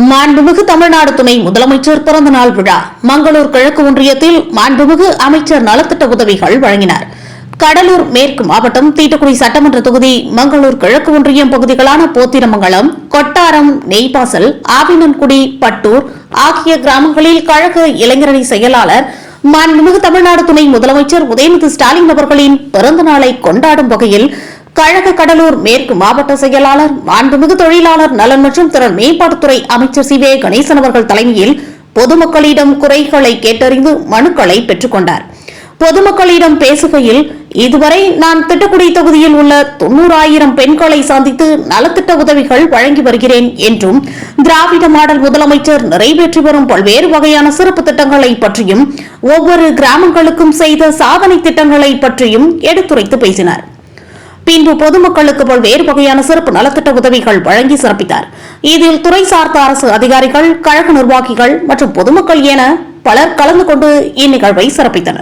மாண்புமிகு தமிழ்நாடு துணை முதலமைச்சர் பிறந்தநாள் விழா. மங்களூர் கிழக்கு ஒன்றியத்தில் மாண்புமிகு அமைச்சர் நலத்திட்ட உதவிகள் வழங்கினார். கடலூர் மேற்கு மாவட்டம் தீட்டுக்குடி சட்டமன்ற தொகுதி மங்களூர் கிழக்கு ஒன்றியம் பகுதிகளான போத்திரமங்கலம் கொட்டாரம் நெய்பாசல் ஆவினன்குடி பட்டூர் ஆகிய கிராமங்களில் கழக இளைஞரணி செயலாளர் மாண்புமிகு தமிழ்நாடு துணை முதலமைச்சர் உதயநிதி ஸ்டாலின் அவர்களின் பிறந்த நாளை கொண்டாடும் வகையில் கழக கடலூர் மேற்கு மாவட்ட செயலாளர் மாண்புமிகு தொழிலாளர் நலன் மற்றும் திறன் மேம்பாட்டுத்துறை அமைச்சர் சி வே கணேசன் அவர்கள் தலைமையில் பொதுமக்களிடம் குறைகளை கேட்டறிந்து மனுக்களை பெற்றுக்கொண்டார் பொதுமக்களிடம் பேசுகையில் இதுவரை நான் திட்டக்குடி தொகுதியில் உள்ள தொன்னூறாயிரம் பெண்களை சந்தித்து நலத்திட்ட உதவிகள் வழங்கி வருகிறேன் என்றும் திராவிட மாடல் முதலமைச்சர் நிறைவேற்றி வரும் பல்வேறு வகையான சிறப்பு திட்டங்களை பற்றியும் ஒவ்வொரு கிராமங்களுக்கும் செய்த சாதனை திட்டங்களை பற்றியும் எடுத்துரைத்து பேசினார். பின்பு பொதுமக்களுக்கு பல்வேறு வகையான சிறப்பு நலத்திட்ட உதவிகள் வழங்கி சிறப்பித்தார். இதில் துறை சார்ந்த அரசு அதிகாரிகள் கழக நிர்வாகிகள் மற்றும் பொதுமக்கள் என பலர் கலந்து கொண்டு இந்நிகழ்வை சிறப்பித்தனர்.